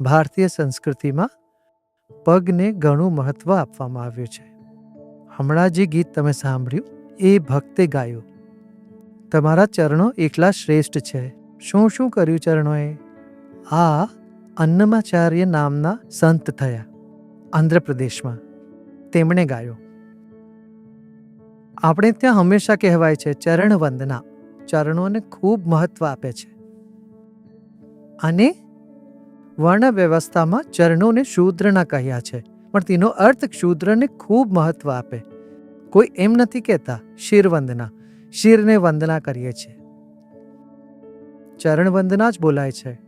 ભારતીય સંસ્કૃતિમાં પગને ઘણું મહત્વ આપવામાં આવ્યું છે. હમણાં જે ગીત તમે સાંભળ્યું, એ ભક્તે ગાયું. તમારા ચરણો એકલા શ્રેષ્ઠ છે. શું શું કર્યું ચરણોએ? આ અન્નમાચાર્ય નામના સંત થયા, આંધ્રપ્રદેશમાં. તેમણે ગાયો. આપણે ત્યાં હંમેશા કહેવાય છે ચરણ વંદના ચરણોને ખૂબ મહત્વ આપે છે. અને વર્ણ વ્યવસ્થામાં ચરણોને શૂદ્રના કહ્યા છે, પણ તેનો અર્થ શૂદ્રને ખૂબ મહત્વ આપે. કોઈ એમ નથી કહેતા, શિર વંદના, શિરને વંદના કરીએ છીએ. ચરણ વંદના જ બોલાય છે.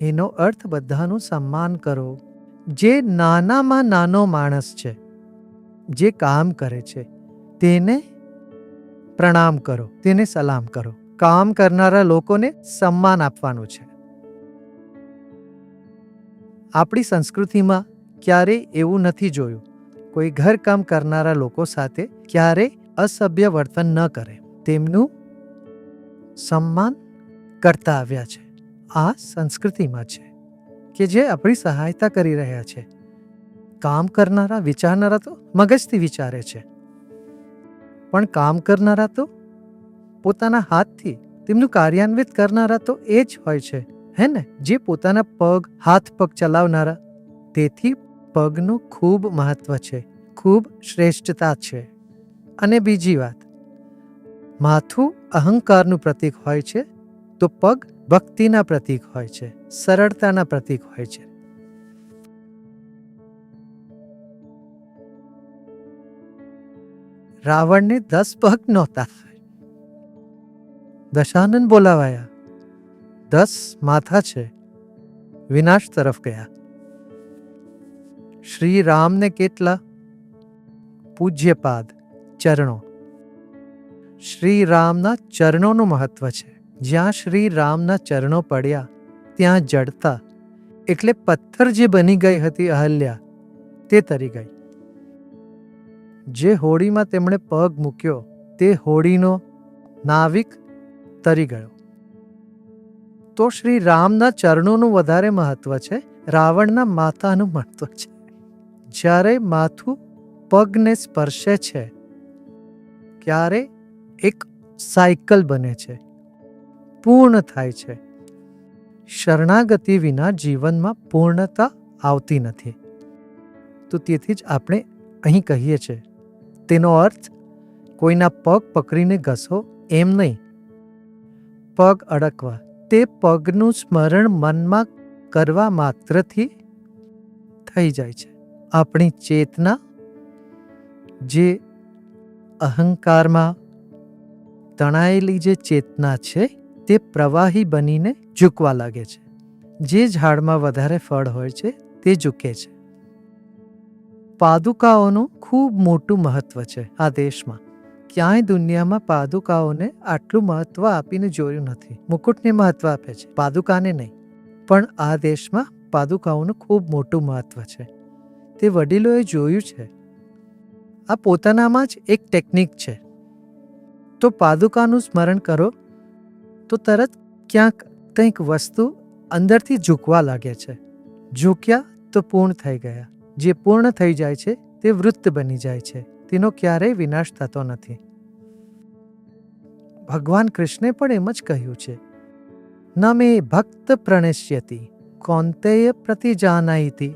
એનો અર્થ બધાનું સન્માન કરો. જે નાનામાં નાનો માણસ છે, જે કામ કરે છે, તેને પ્રણામ કરો, તેને સલામ કરો. કામ કરનારા લોકોને સન્માન આપવાનું છે. આપણી સંસ્કૃતિમાં ક્યારેય એવું નથી જોયું. કોઈ ઘરકામ કરનારા લોકો સાથે ક્યારેય અસભ્ય વર્તન ન કરે. તેમનું સન્માન કરતા આવ્યા છે. આ સંસ્કૃતિમાં છે કે જે આપણી સહાયતા કરી રહ્યા છે. કામ કરનારા વિચારનારા તો મગજથી વિચારે છે. પણ કામ કરનારા તો પોતાના હાથથી તેમનું કાર્યાન્વિત કરનારા તો એ જ હોય છે. હે ને, જે પોતાના પગ, હાથ પગ ચલાવનારા, તેથી પગનું ખૂબ મહત્વ છે, ખૂબ શ્રેષ્ઠતા છે. અને બીજી વાત, માથું અહંકારનું પ્રતીક હોય છે, તો પગ ભક્તિના પ્રતીક હોય છે, સરળતાના પ્રતીક હોય છે. રાવણને દસ પગ નહોતા. દશાનંદ બોલાવાયા. દસ માથા છે. વિનાશ તરફ ગયા. શ્રી રામને કેટલા? પૂજ્યપાદ ચરણો. શ્રી રામના ચરણોનું મહત્વ છે. જ્યાં શ્રી રામના ચરણો પડ્યા, ત્યાં જડતા, એટલે પથ્થર જે બની ગઈ હતી અહલ્યા, તે તરી ગઈ. જે હોડીમાં તેમણે પગ મૂક્યો, તે હોડીનો નાવિક તરી ગયો. તો શ્રી રામના ચરણોનું વધારે મહત્વ છે, રાવણના માથાનું મહત્વ છે. જ્યારે માથું પગને સ્પર્શે છે, ત્યારે એક સાયકલ બને છે, પૂર્ણ થાય છે. શરણાગતિ વિના જીવનમાં પૂર્ણતા આવતી નથી. તો તેથી જ આપણે અહીં કહીએ છીએ, તેનો અર્થ, કોઈના પગ પકડીને ઘસો એમ નહીં. પગ અડકવા. તે પગનું સ્મરણ મનમાં કરવા માત્રથી થઈ જાય છે. આપણી ચેતના, જે અહંકારમાં તણાયેલી જે ચેતના છે, તે પ્રવાહી બનીને ઝૂકવા લાગે છે. જે ઝાડમાં વધારે ફળ હોય છે, તે ઝૂકે છે. પાદુકાઓનું ખૂબ મોટું મહત્વ છે આ દેશમાં. ક્યાંય દુનિયામાં પાદુકાઓને આટલું મહત્વ આપીને જોયું નથી. મુકુટને મહત્વ આપે છે, પાદુકાને નહીં. પણ આ દેશમાં પાદુકાઓનું ખૂબ મોટું મહત્વ છે. તે વડીલોએ જોયું છે. આ પોતાનામાં જ એક ટેકનિક છે. તો પાદુકાનું સ્મરણ કરો, તો તરત ક્યાંક કંઈક વસ્તુ અંદરથી ઝૂકવા લાગે છે. ઝૂક્યા તો પૂર્ણ થઈ ગયા. જે પૂર્ણ થઈ જાય છે, તે વૃત્ત બની જાય છે. તેનો ક્યારેય વિનાશ થતો નથી. ભગવાન કૃષ્ણે પણ એમ જ કહ્યું છે, ન મે ભક્ત પ્રણશ્યતી, કોંતેય પ્રતિજાનાઈતી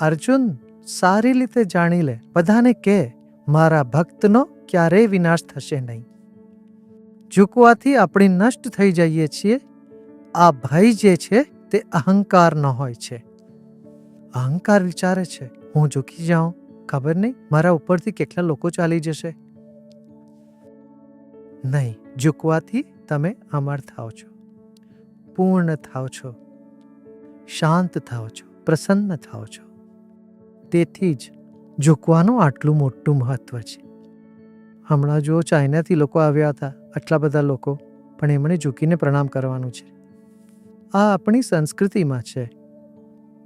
અર્જુન સારી રીતે જાણી લે, બધાને કે મારા ભક્તનો ક્યારેય વિનાશ થશે નહીં. ઝૂકવાથી આપણે નષ્ટ થઈ જઈએ છીએ. આ ભય જે છે તે અહંકારનો હોય છે. અહંકાર વિચારે છે, હું ઝૂકી જાઉં. ખબર નહીં? મારા ઉપરથી કેટલા લોકો ચાલી જશે? નહીં, ઝૂકવાથી તમે અમર થાઓ છો. પૂર્ણ થાઓ છો. શાંત થાઓ છો. પ્રસન્ન થાઓ છો. તેથી જ ઝૂકવાનું આટલું મોટું મહત્વ છે. હમણાં જો ચાઇનાથી લોકો આવ્યા હતા, આટલા બધા લોકો. પણ એમણે ઝૂકીને પ્રણામ કરવાનું છે. આ આપણી સંસ્કૃતિમાં છે.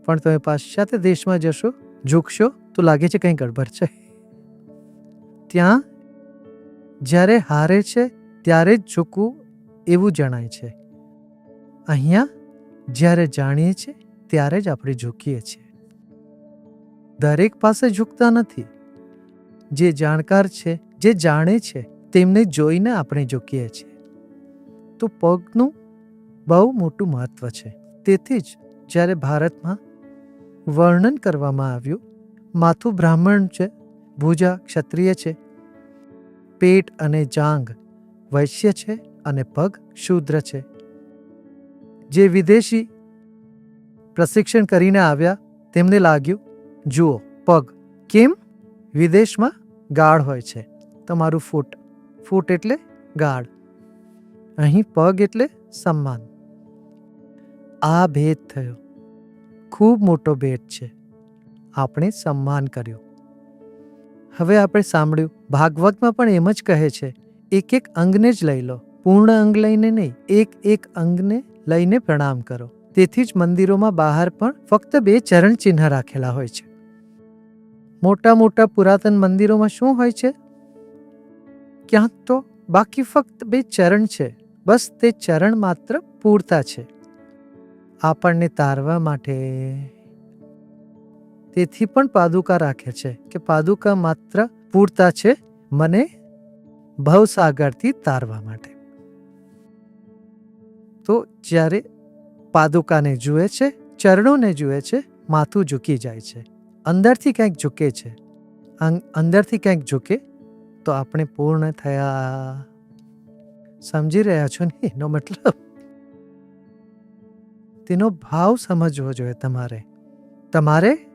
પણ તમે પાશ્ચાત્ય દેશમાં જશો, ઝૂકશો? તો લાગે છે કંઈ ગડબડ છે. ત્યાં જ્યારે હારે છે, ત્યારે જ ઝૂકવું એવું જણાય છે. અહીંયા જ્યારે જાણીએ છીએ, ત્યારે જ આપણે ઝૂકીએ છીએ. દરેક પાસે ઝૂકતા નથી. જે જાણકાર છે, જે જાણે છે, તેમને જોઈને આપણે ઝૂકીએ છીએ. તો પગનું બહુ મોટું મહત્વ છે. તેથી જ જ્યારે ભારતમાં વર્ણન કરવામાં આવ્યું માથું બ્રાહ્મણ છે, ભુજા ક્ષત્રિય છે. પેટ અને જાંગ વૈશ્ય છે અને પગ શૂદ્ર છે. જે વિદેશી પ્રશિક્ષણ કરીને આવ્યા, તેમને લાગ્યું, જુઓ, પગ કેમ વિદેશમાં ગાઢ હોય છે? તમારું ફૂટ ફૂટ એટલે ગાઢ. અહીં પગ એટલે સન્માન. આ ભેદ થયો. ખૂબ મોટો ભેદ છે. આપણે સન્માન કર્યું. હવે આપણે સાંભળ્યું, ભાગવતમાં પણ એમ જ કહે છે, એક એક અંગને જ લઈ લો, પૂર્ણ અંગ લઈને નહીં, એક એક અંગને લઈને પ્રણામ કરો. તેથી જ મંદિરોમાં બહાર પણ ફક્ત બે ચરણ ચિહ્ન રાખેલા હોય છે. મોટા મોટા પુરાતન મંદિરોમાં શું હોય છે? ક્યાંક તો બાકી ફક્ત બે ચરણ છે, બસ તે ચરણ માત્ર પૂરતા છે. આપણને તારવા માટે તેથી પણ પાદુકા રાખે છે કે પાદુકા માત્ર પૂરતા છે મને ભવસાગરથી તારવા માટે. તો જ્યારે પાદુકાને જુએ છે, ચરણોને જુએ છે, માથું ઝૂકી જાય છે, અંદરથી ક્યાંક ઝૂકે છે અંદરથી ક્યાંક ઝૂકે, તો આપણે પૂર્ણ થયા. સમજી રહ્યા છો ને? એનો મતલબ? તેનો ભાવ સમજવો જોઈએ તમારે. તમારે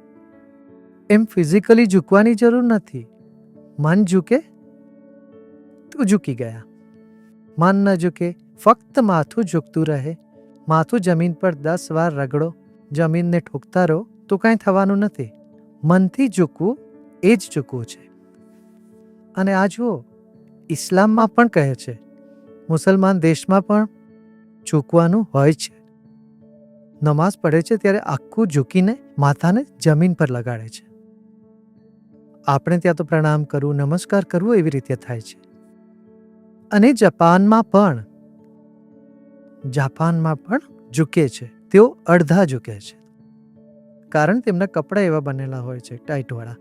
એમ ફિઝિકલી ઝૂકવાની જરૂર નથી. મન ઝૂકે તો ઝૂકી ગયા. મન ન ઝૂકે, ફક્ત માથું ઝૂકતું રહે. માથું જમીન પર દસ વાર રગડો, જમીનને ઠોકતા રહો, તો કાંઈ થવાનું નથી. મનથી ઝૂકવું એ જ ઝૂકવું છે. અને આ જુઓ, ઇસ્લામમાં પણ કહે છે, મુસલમાન દેશમાં પણ ઝૂકવાનું હોય છે. નમાઝ પડે છે ત્યારે આખું ઝૂકીને માથાને જમીન પર લગાડે છે. આપણે ત્યાં તો પ્રણામ કરવું નમસ્કાર કરવું એવી રીતે થાય છે. અને જાપાનમાં પણ જાપાનમાં પણ ઝૂકે છે. તેઓ અડધા ઝૂકે છે. કારણ તેમના કપડાં એવા બનેલા હોય છે, ટાઈટવાળા.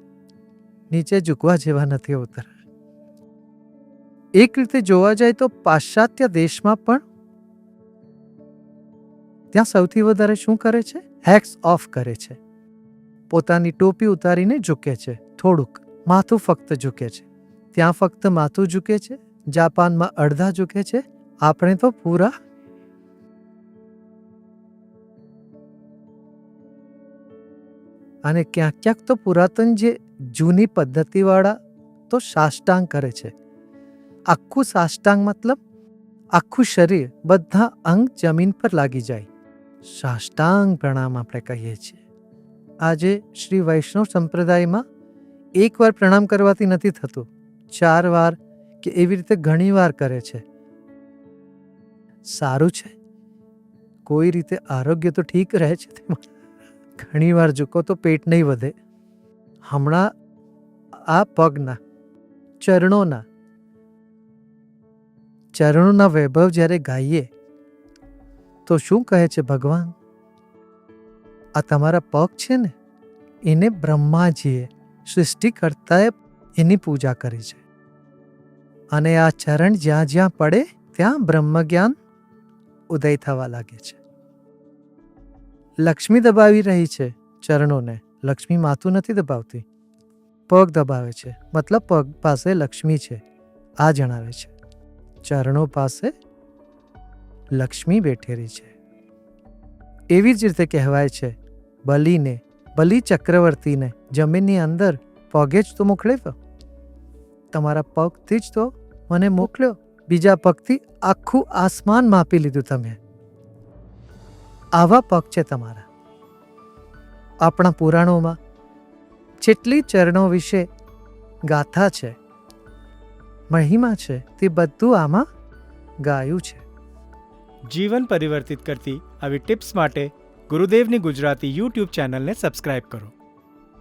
નીચે ઝૂકવા જેવા નથી ઉતર. એક રીતે જોવા જાય તો પાશ્ચાત્ય દેશમાં પણ ત્યાં સૌથી વધારે શું કરે છે? હેક્સ ઓફ કરે છે. પોતાની ટોપી ઉતારીને ઝૂકે છે. થોડુંક માથું ફક્ત ઝૂકે છે. ત્યાં ફક્ત માથું ઝૂકે છે, જાપાનમાં અડધા ઝૂકે છે. આપણે તો પૂરા અને ક્યાંક ક્યાંક તો પુરાતન જે જૂની પદ્ધતિવાળા તો સાષ્ટાંગ કરે છે. આખું સાષ્ટાંગ મતલબ આખું શરીર બધા અંગ જમીન પર લાગી જાય. સાષ્ટાંગ પ્રણામ આપણે કહીએ છીએ. આજે શ્રી વૈષ્ણવ સંપ્રદાયમાં એકવાર પ્રણામ કરવાથી નથી થતું. ચાર વાર કે એવી રીતે ઘણી વાર કરે છે. સારું છે. કોઈ રીતે આરોગ્ય તો ઠીક રહે છે. તેમાં ઘણી વાર ઝૂકો તો પેટ નહીં વધે. હમણાં આ પગના, ચરણોના ચરણોના વૈભવ જ્યારે ગાઈએ, તો શું કહે છે ભગવાન? આ તમારા પગ છે ને? એને બ્રહ્માજીએ સૃષ્ટિકર્તાએ એની પૂજા કરી છે. અને આ ચરણ જ્યાં જ્યાં પડે ત્યાં બ્રહ્મજ્ઞાન ઉદય થવા લાગે છે. લક્ષ્મી દબાવી રહી છે ચરણોને. લક્ષ્મી માથું નથી દબાવતી. પગ દબાવે છે. મતલબ પગ પાસે લક્ષ્મી છે. આ જણાવે છે. ચરણો પાસે લક્ષ્મી બેઠેલી છે. એવી જ રીતે કહેવાય છે, બલીને બલી ચક્રવર્તીને જમીનની અંદર પગે જ તો મોકલ્યો તમારા પગથી જ તો મને મોકલ્યો. બીજા પગથી આખું આસમાન માપી લીધું તમે. આવા પગ છે તમારા. આપણા પુરાણોમાં જેટલી ચરણો વિશે ગાથા છે, મહિમા છે, તે બધું આમાં ગાયું છે. જીવન પરિવર્તિત કરતી આવી ટિપ્સ માટે ગુરુદેવની ગુજરાતી યુટ્યુબ ચેનલને સબસ્ક્રાઇબ કરો.